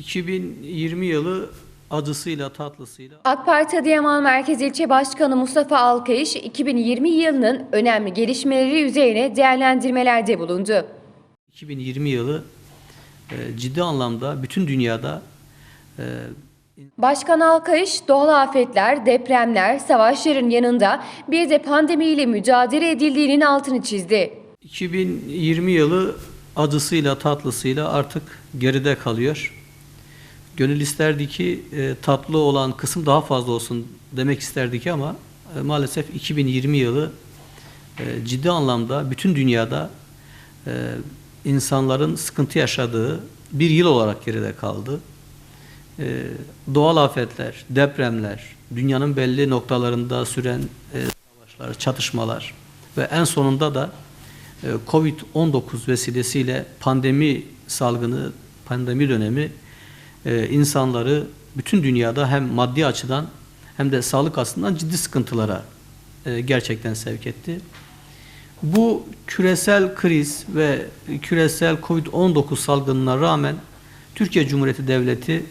2020 yılı acısıyla tatlısıyla AK Parti Adıyaman Merkez İlçe Başkanı Mustafa Alkayış, 2020 yılının önemli gelişmeleri üzerine değerlendirmelerde bulundu. 2020 yılı e, ciddi anlamda bütün dünyada e, Başkan Alkayış, doğal afetler, depremler, savaşların yanında bir de pandemiyle mücadele edildiğinin altını çizdi. 2020 yılı acısıyla tatlısıyla artık geride kalıyor. Gönül isterdi ki e, tatlı olan kısım daha fazla olsun demek isterdik ama e, maalesef 2020 yılı e, ciddi anlamda bütün dünyada e, insanların sıkıntı yaşadığı bir yıl olarak geride kaldı. E, doğal afetler, depremler, dünyanın belli noktalarında süren e, savaşlar, çatışmalar ve en sonunda da e, Covid-19 vesilesiyle pandemi salgını, pandemi dönemi e, insanları bütün dünyada hem maddi açıdan hem de sağlık açısından ciddi sıkıntılara e, gerçekten sevk etti. Bu küresel kriz ve küresel Covid-19 salgınına rağmen Türkiye Cumhuriyeti Devleti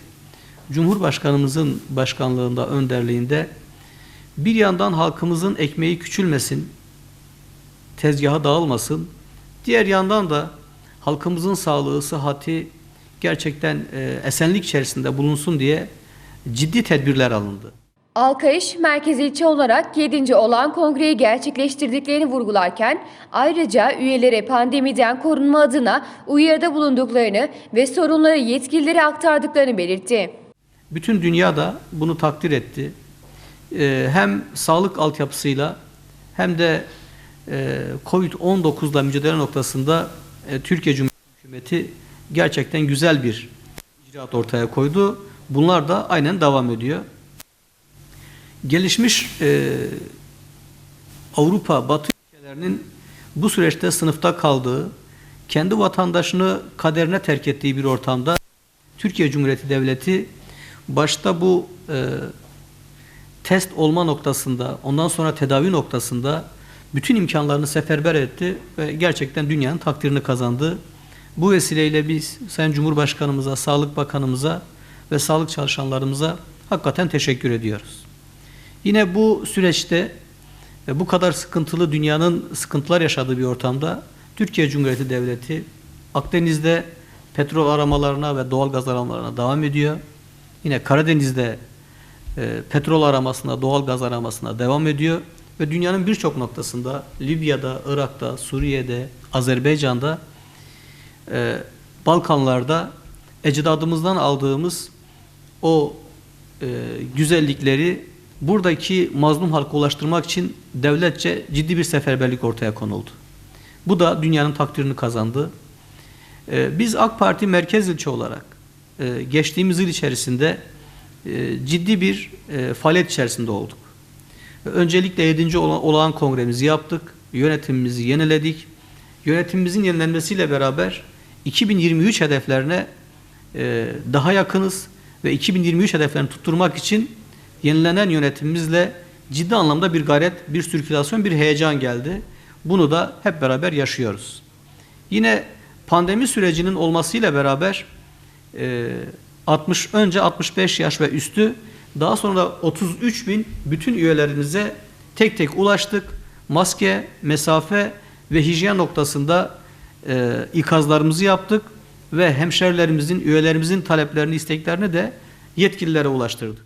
Cumhurbaşkanımızın başkanlığında, önderliğinde bir yandan halkımızın ekmeği küçülmesin, tezgaha dağılmasın. Diğer yandan da halkımızın sağlığı, sıhhati gerçekten e, esenlik içerisinde bulunsun diye ciddi tedbirler alındı. Alkayış, merkez ilçe olarak 7. olan kongreyi gerçekleştirdiklerini vurgularken ayrıca üyelere pandemiden korunma adına uyarıda bulunduklarını ve sorunları yetkililere aktardıklarını belirtti. Bütün dünya da bunu takdir etti. E, hem sağlık altyapısıyla hem de e, Covid-19'la mücadele noktasında Türkiye Cumhuriyeti Hükümeti gerçekten güzel bir icraat ortaya koydu. Bunlar da aynen devam ediyor. Gelişmiş e, Avrupa, Batı ülkelerinin bu süreçte sınıfta kaldığı, kendi vatandaşını kaderine terk ettiği bir ortamda Türkiye Cumhuriyeti Devleti başta bu e, test olma noktasında, ondan sonra tedavi noktasında bütün imkanlarını seferber etti ve gerçekten dünyanın takdirini kazandı. Bu vesileyle biz Sayın Cumhurbaşkanımıza, Sağlık Bakanımıza ve sağlık çalışanlarımıza hakikaten teşekkür ediyoruz. Yine bu süreçte e, bu kadar sıkıntılı dünyanın sıkıntılar yaşadığı bir ortamda Türkiye Cumhuriyeti Devleti Akdeniz'de petrol aramalarına ve doğal gaz aramalarına devam ediyor. Yine Karadeniz'de e, petrol aramasına, doğal gaz aramasına devam ediyor ve dünyanın birçok noktasında Libya'da, Irak'ta, Suriye'de, Azerbaycan'da, e, Balkanlarda ecdadımızdan aldığımız o e, güzellikleri buradaki mazlum halka ulaştırmak için devletçe ciddi bir seferberlik ortaya konuldu. Bu da dünyanın takdirini kazandı. E, biz AK Parti merkez ilçe olarak e, geçtiğimiz yıl içerisinde e, ciddi bir e, faaliyet içerisinde olduk. Öncelikle 7. olağan kongremizi yaptık. Yönetimimizi yeniledik. Yönetimimizin yenilenmesiyle beraber 2023 hedeflerine e, daha yakınız ve 2023 hedeflerini tutturmak için yenilenen yönetimimizle ciddi anlamda bir gayret, bir sirkülasyon, bir heyecan geldi. Bunu da hep beraber yaşıyoruz. Yine pandemi sürecinin olmasıyla beraber e, 60 önce 65 yaş ve üstü daha sonra da 33 bin bütün üyelerimize tek tek ulaştık. Maske, mesafe ve hijyen noktasında e, ikazlarımızı yaptık ve hemşerilerimizin, üyelerimizin taleplerini, isteklerini de yetkililere ulaştırdık.